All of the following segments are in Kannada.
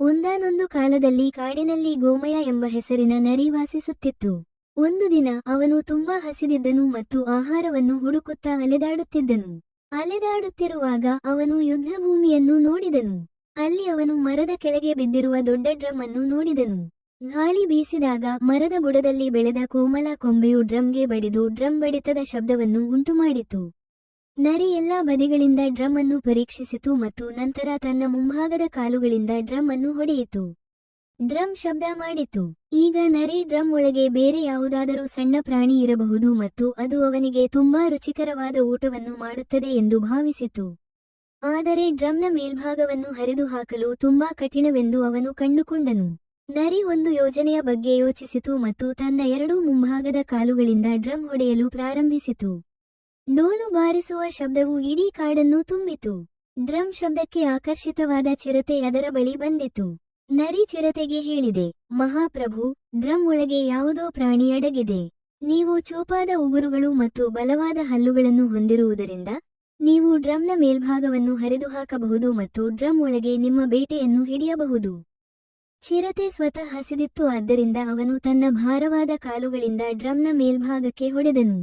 ಒಂದಾನೊಂದು ಕಾಲದಲ್ಲಿ ಕಾಡಿನಲ್ಲಿ ಗೋಮಯ ಎಂಬ ಹೆಸರಿನ ನರಿ ವಾಸಿಸುತ್ತಿತ್ತು. ಒಂದು ದಿನ ಅವನು ತುಂಬಾ ಹಸಿದಿದ್ದನು ಮತ್ತು ಆಹಾರವನ್ನು ಹುಡುಕುತ್ತಾ ಅಲೆದಾಡುತ್ತಿದ್ದನು. ಅಲೆದಾಡುತ್ತಿರುವಾಗ ಅವನು ಯುದ್ಧಭೂಮಿಯನ್ನು ನೋಡಿದನು. ಅಲ್ಲಿ ಅವನು ಮರದ ಕೆಳಗೆ ಬಿದ್ದಿರುವ ದೊಡ್ಡ ಡ್ರಮ್ ಅನ್ನು ನೋಡಿದನು. ಗಾಳಿ ಬೀಸಿದಾಗ ಮರದ ಬುಡದಲ್ಲಿ ಬೆಳೆದ ಕೋಮಲ ಕೊಂಬೆಯು ಡ್ರಮ್ಗೆ ಬಡಿದು ಡ್ರಮ್ ಬಡಿತದ ಶಬ್ದವನ್ನು ಉಂಟುಮಾಡಿತು. ನರಿ ಎಲ್ಲಾ ಬದಿಗಳಿಂದ ಡ್ರಮ್ ಅನ್ನು ಪರೀಕ್ಷಿಸಿತು ಮತ್ತು ನಂತರ ತನ್ನ ಮುಂಭಾಗದ ಕಾಲುಗಳಿಂದ ಡ್ರಮ್ ಅನ್ನು ಹೊಡೆಯಿತು. ಡ್ರಮ್ ಶಬ್ದ ಮಾಡಿತು. ಈಗ ನರಿ ಡ್ರಮ್ ಒಳಗೆ ಬೇರೆ ಯಾವುದಾದರೂ ಸಣ್ಣ ಪ್ರಾಣಿ ಇರಬಹುದು ಮತ್ತು ಅದು ಅವನಿಗೆ ತುಂಬಾ ರುಚಿಕರವಾದ ಊಟವನ್ನು ಮಾಡುತ್ತದೆ ಎಂದು ಭಾವಿಸಿತು. ಆದರೆ ಡ್ರಮ್ನ ಮೇಲ್ಭಾಗವನ್ನು ಹರಿದು ಹಾಕಲು ತುಂಬಾ ಕಠಿಣವೆಂದು ಅವನು ಕಂಡುಕೊಂಡನು. ನರಿ ಒಂದು ಯೋಜನೆಯ ಬಗ್ಗೆ ಯೋಚಿಸಿತು ಮತ್ತು ತನ್ನ ಎರಡೂ ಮುಂಭಾಗದ ಕಾಲುಗಳಿಂದ ಡ್ರಮ್ ಹೊಡೆಯಲು ಪ್ರಾರಂಭಿಸಿತು. ಡೋಲು ಬಾರಿಸುವ ಶಬ್ದವು ಇಡೀ ಕಾಡನ್ನು ತುಂಬಿತು. ಡ್ರಮ್ ಶಬ್ದಕ್ಕೆ ಆಕರ್ಷಿತವಾದ ಚಿರತೆ ಅದರ ಬಳಿ ಬಂದಿತು. ನರಿ ಚಿರತೆಗೆ ಹೇಳಿದೆ, ಮಹಾಪ್ರಭು, ಡ್ರಮ್ ಒಳಗೆ ಯಾವುದೋ ಪ್ರಾಣಿ ಅಡಗಿದೆ. ನೀವು ಚೂಪಾದ ಉಗುರುಗಳು ಮತ್ತು ಬಲವಾದ ಹಲ್ಲುಗಳನ್ನು ಹೊಂದಿರುವುದರಿಂದ ನೀವು ಡ್ರಮ್ನ ಮೇಲ್ಭಾಗವನ್ನು ಹರಿದು ಹಾಕಬಹುದು ಮತ್ತು ಡ್ರಮ್ ಒಳಗೆ ನಿಮ್ಮ ಬೇಟೆಯನ್ನು ಹಿಡಿಯಬಹುದು. ಚಿರತೆ ಸ್ವತಃ ಹಸಿದಿತ್ತು, ಆದ್ದರಿಂದ ಅವನು ತನ್ನ ಭಾರವಾದ ಕಾಲುಗಳಿಂದ ಡ್ರಮ್ನ ಮೇಲ್ಭಾಗಕ್ಕೆ ಹೊಡೆದನು.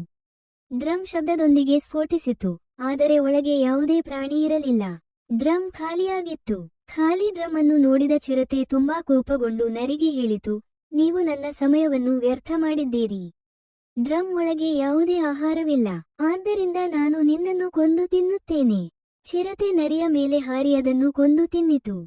ಡ್ರಮ್ ಶಬ್ದದೊಂದಿಗೆ ಸ್ಫೋಟಿಸಿತು, ಆದರೆ ಒಳಗೆ ಯಾವುದೇ ಪ್ರಾಣಿ ಇರಲಿಲ್ಲ. ಡ್ರಮ್ ಖಾಲಿಯಾಗಿತ್ತು. ಖಾಲಿ ಡ್ರಮ್ ಅನ್ನು ನೋಡಿದ ಚಿರತೆ ತುಂಬಾ ಕೋಪಗೊಂಡು ನರಿಗೆ ಹೇಳಿತು, ನೀವು ನನ್ನ ಸಮಯವನ್ನು ವ್ಯರ್ಥ ಮಾಡಿದ್ದೀರಿ. ಡ್ರಮ್ ಒಳಗೆ ಯಾವುದೇ ಆಹಾರವಿಲ್ಲ, ಆದ್ದರಿಂದ ನಾನು ನಿನ್ನನ್ನು ಕೊಂದು ತಿನ್ನುತ್ತೇನೆ. ಚಿರತೆ ನರಿಯ ಮೇಲೆ ಹಾರಿ ಅದನ್ನು ಕೊಂದು ತಿನ್ನಿತು.